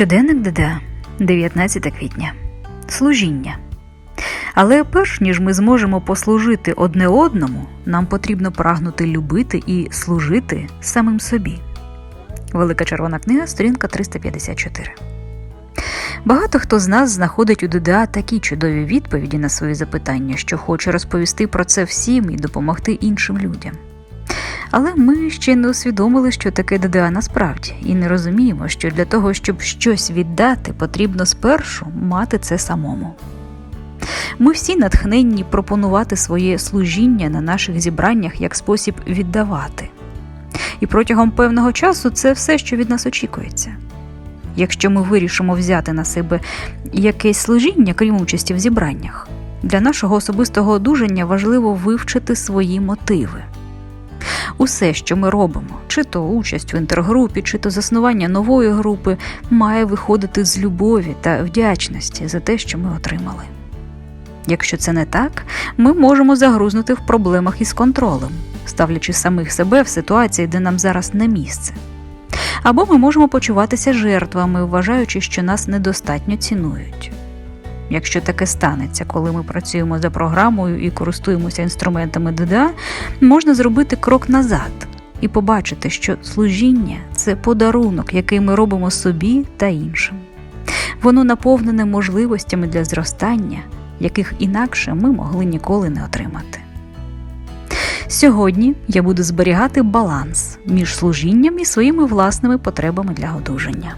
Щоденник ДД, 19 квітня. Служіння. Але перш ніж ми зможемо послужити одне одному, нам потрібно прагнути любити і служити самим собі. Велика червона книга, сторінка 354. Багато хто з нас знаходить у ДДА такі чудові відповіді на свої запитання, що хоче розповісти про це всім і допомогти іншим людям. Але ми ще не усвідомили, що таке ДДА насправді, і не розуміємо, що для того, щоб щось віддати, потрібно спершу мати це самому. Ми всі натхненні пропонувати своє служіння на наших зібраннях як спосіб віддавати. І протягом певного часу це все, що від нас очікується. Якщо ми вирішимо взяти на себе якесь служіння, крім участі в зібраннях, для нашого особистого одужання важливо вивчити свої мотиви. Усе, що ми робимо, чи то участь в інтергрупі, чи то заснування нової групи, має виходити з любові та вдячності за те, що ми отримали. Якщо це не так, ми можемо загрузнути в проблемах із контролем, ставлячи самих себе в ситуації, де нам зараз не місце. Або ми можемо почуватися жертвами, вважаючи, що нас недостатньо цінують. Якщо таке станеться, коли ми працюємо за програмою і користуємося інструментами ДДА, можна зробити крок назад і побачити, що служіння це подарунок, який ми робимо собі та іншим. Воно наповнене можливостями для зростання, яких інакше ми могли ніколи не отримати. Сьогодні я буду зберігати баланс між служінням і своїми власними потребами для одужання.